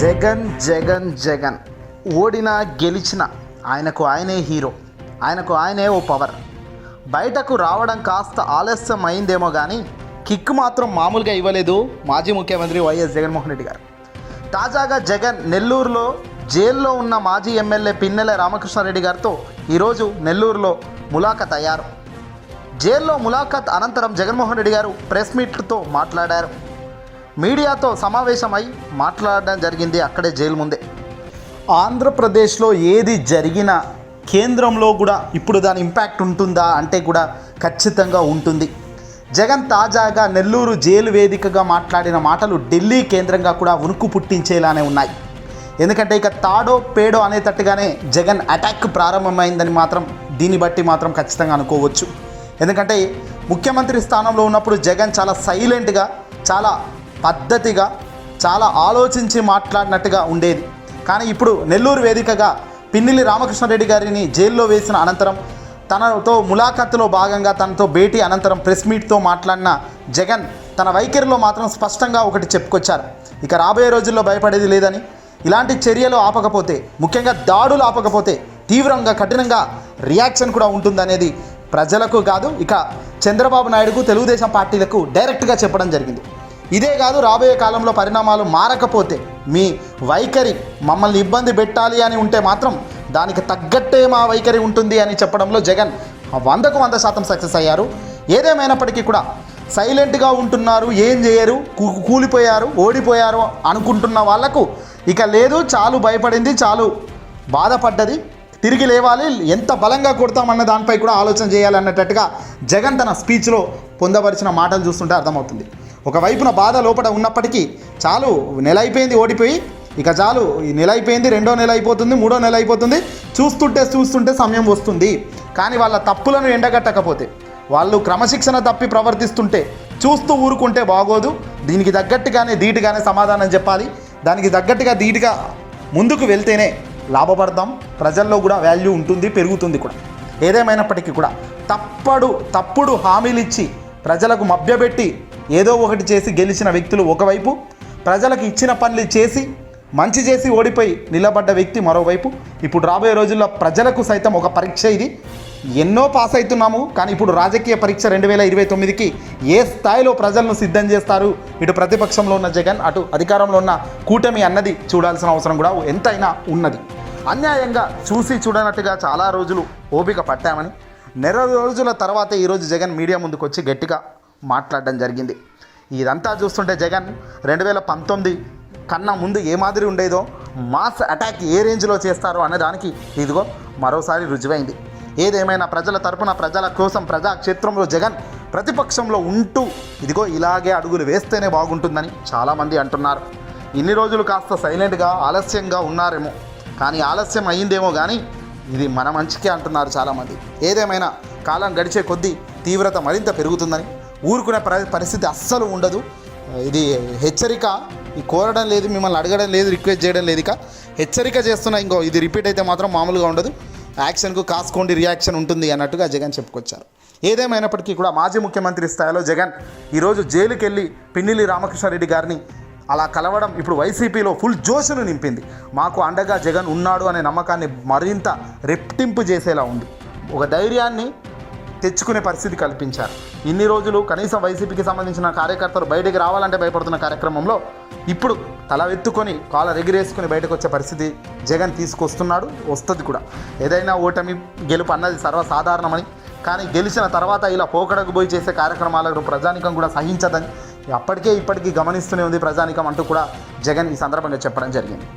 జగన్ జగన్ జగన్. ఓడినా గెలిచిన ఆయనకు ఆయనే హీరో. ఆయనకు ఆయనే ఓ పవర్. బయటకు రావడం కాస్త ఆలస్యం అయిందేమో కానీ కిక్ మాత్రం మామూలుగా ఇవ్వలేదు మాజీ ముఖ్యమంత్రి వైఎస్ జగన్మోహన్ రెడ్డి గారు. తాజాగా జగన్ నెల్లూరులో జైల్లో ఉన్న మాజీ ఎమ్మెల్యే పిన్నెల రామకృష్ణారెడ్డి గారితో ఈరోజు నెల్లూరులో ములాఖత్ అయ్యారు. జైల్లో ములాఖత్ అనంతరం జగన్మోహన్ రెడ్డి గారు ప్రెస్ మీట్తో మాట్లాడారు. మీడియాతో సమావేశమై మాట్లాడడం జరిగింది అక్కడే జైలు ముందే. ఆంధ్రప్రదేశ్లో ఏది జరిగినా కేంద్రంలో కూడా ఇప్పుడు దాని ఇంపాక్ట్ ఉంటుందా అంటే కూడా ఖచ్చితంగా ఉంటుంది. జగన్ తాజాగా నెల్లూరు జైలు వేదికగా మాట్లాడిన మాటలు ఢిల్లీ కేంద్రంగా కూడా ఉనుకు పుట్టించేలానే ఉన్నాయి. ఎందుకంటే ఇక తాడో పేడో అనేటట్టుగానే జగన్ అటాక్ ప్రారంభమైందని మాత్రం దీన్ని బట్టి మాత్రం ఖచ్చితంగా అనుకోవచ్చు. ఎందుకంటే ముఖ్యమంత్రి స్థానంలో ఉన్నప్పుడు జగన్ చాలా సైలెంట్గా చాలా పద్ధతిగా చాలా ఆలోచించి మాట్లాడినట్టుగా ఉండేది. కానీ ఇప్పుడు నెల్లూరు వేదికగా పిన్నిలి రామకృష్ణారెడ్డి గారిని జైల్లో వేసిన అనంతరం తనతో ములాఖత్తులో భాగంగా తనతో భేటీ అనంతరం ప్రెస్ మీట్తో మాట్లాడిన జగన్ తన వైఖరిలో మాత్రం స్పష్టంగా ఒకటి చెప్పుకొచ్చారు. ఇక రాబోయే రోజుల్లో భయపడేది లేదని ఇలాంటి చర్యలు ఆపకపోతే ముఖ్యంగా దాడులు ఆపకపోతే తీవ్రంగా కఠినంగా రియాక్షన్ కూడా ఉంటుందనేది ప్రజలకు కాదు. ఇక చంద్రబాబు నాయుడుకు తెలుగుదేశం పార్టీలకు డైరెక్ట్గా చెప్పడం జరిగింది. ఇదే కాదు రాబోయే కాలంలో పరిణామాలు మారకపోతే మీ వైఖరి మమ్మల్ని ఇబ్బంది పెట్టాలి అని ఉంటే మాత్రం దానికి తగ్గట్టే మా వైఖరి ఉంటుంది అని చెప్పడంలో జగన్ వందకు వంద శాతం సక్సెస్ అయ్యారు. ఏదేమైనప్పటికీ కూడా సైలెంట్గా ఉంటున్నారు. ఏం చేయరు? కూ- కూలిపోయారు ఓడిపోయారు అనుకుంటున్న వాళ్ళకు ఇక లేదు చాలు భయపడింది చాలు బాధపడ్డది. తిరిగి లేవాలి ఎంత బలంగా కొడతామన్న దానిపై కూడా ఆలోచన చేయాలన్నట్టుగా జగన్ తన స్పీచ్లో పొందపరిచిన మాటలు చూస్తుంటే అర్థమవుతుంది. ఒకవైపున బాధ లోపల ఉన్నప్పటికీ చాలు నెల అయిపోయింది ఓడిపోయి. ఇక చాలు ఈ నెల అయిపోయింది రెండో నెల అయిపోతుంది మూడో నెల అయిపోతుంది. చూస్తుంటే చూస్తుంటే సమయం వస్తుంది. కానీ వాళ్ళ తప్పులను ఎండగట్టకపోతే వాళ్ళు క్రమశిక్షణ తప్పి ప్రవర్తిస్తుంటే చూస్తూ ఊరుకుంటే బాగోదు. దీనికి తగ్గట్టుగానే ధీటుగానే సమాధానం చెప్పాలి. దానికి తగ్గట్టుగా ధీటుగా ముందుకు వెళ్తేనే లాభపడతాం. ప్రజల్లో కూడా వాల్యూ ఉంటుంది పెరుగుతుంది కూడా. ఏదేమైనప్పటికీ కూడా తప్పడు తప్పుడు హామీలు ఇచ్చి ప్రజలకు మభ్యపెట్టి ఏదో ఒకటి చేసి గెలిచిన వ్యక్తులు ఒకవైపు ప్రజలకు ఇచ్చిన పనులు చేసి మంచి చేసి ఓడిపోయి నిలబడ్డ వ్యక్తి మరోవైపు. ఇప్పుడు రాబోయే రోజుల్లో ప్రజలకు సైతం ఒక పరీక్ష ఇది. ఎన్నో పాస్ అవుతున్నాము కానీ ఇప్పుడు రాజకీయ పరీక్ష రెండు వేల ఇరవై తొమ్మిదికి ఏ స్థాయిలో ప్రజలను సిద్ధం చేస్తారు? ఇటు ప్రతిపక్షంలో ఉన్న జగన్ అటు అధికారంలో ఉన్న కూటమి అన్నది చూడాల్సిన అవసరం కూడా ఎంతైనా ఉన్నది. అన్యాయంగా చూసి చూడనట్టుగా చాలా రోజులు ఓపిక పట్టామని నెల రోజుల తర్వాత ఈరోజు జగన్ మీడియా ముందుకు వచ్చి గట్టిగా మాట్లాడడం జరిగింది. ఇదంతా చూస్తుంటే జగన్ రెండు వేల పంతొమ్మిది కన్నా ముందు ఏ మాదిరి ఉండేదో మాస్ అటాక్ ఏ రేంజ్లో చేస్తారో అనే దానికి ఇదిగో మరోసారి రుజువైంది. ఏదేమైనా ప్రజల తరపున ప్రజల కోసం ప్రజా క్షేత్రంలో జగన్ ప్రతిపక్షంలో ఉంటూ ఇదిగో ఇలాగే అడుగులు వేస్తేనే బాగుంటుందని చాలామంది అంటున్నారు. ఇన్ని రోజులు కాస్త సైలెంట్గా ఆలస్యంగా ఉన్నారేమో. కానీ ఆలస్యం అయ్యిందేమో కానీ ఇది మన మంచికే అంటున్నారు చాలామంది. ఏదేమైనా కాలం గడిచే కొద్దీ తీవ్రత మరింత పెరుగుతుందని ఊరుకునే పరి పరిస్థితి అస్సలు ఉండదు. ఇది హెచ్చరిక. కోరడం లేదు మిమ్మల్ని అడగడం లేదు రిక్వెస్ట్ చేయడం లేదు ఇక. హెచ్చరిక చేస్తున్న ఇంకో ఇది రిపీట్ అయితే మాత్రం మామూలుగా ఉండదు. యాక్షన్కు కాసుకోండి రియాక్షన్ ఉంటుంది అన్నట్టుగా జగన్ చెప్పుకొచ్చారు. ఏదేమైనప్పటికీ కూడా మాజీ ముఖ్యమంత్రి స్థాయిలో జగన్ ఈరోజు జైలుకెళ్ళి పిన్నిలి రామకృష్ణారెడ్డి గారిని అలా కలవడం ఇప్పుడు వైసీపీలో ఫుల్ జోషును నింపింది. మాకు అండగా జగన్ ఉన్నాడు అనే నమ్మకాన్ని మరింత రెప్టింపు చేసేలా ఉంది. ఒక ధైర్యాన్ని తెచ్చుకునే పరిస్థితి కల్పించారు. ఇన్ని రోజులు కనీసం వైసీపీకి సంబంధించిన కార్యకర్తలు బయటకు రావాలంటే భయపడుతున్న కార్యక్రమంలో ఇప్పుడు తల ఎత్తుకొని కాల ఎగిరేసుకుని బయటకు వచ్చే పరిస్థితి జగన్ తీసుకొస్తున్నాడు వస్తుంది కూడా. ఏదైనా ఓటమి గెలుపు అన్నది సర్వసాధారణమని కానీ గెలిచిన తర్వాత ఇలా పోకడకు పోయి చేసే కార్యక్రమాలకు ప్రజానికం కూడా సహించదని అప్పటికే ఇప్పటికీ గమనిస్తూనే ఉంది ప్రజానికం అంటూ కూడా జగన్ ఈ సందర్భంగా చెప్పడం జరిగింది.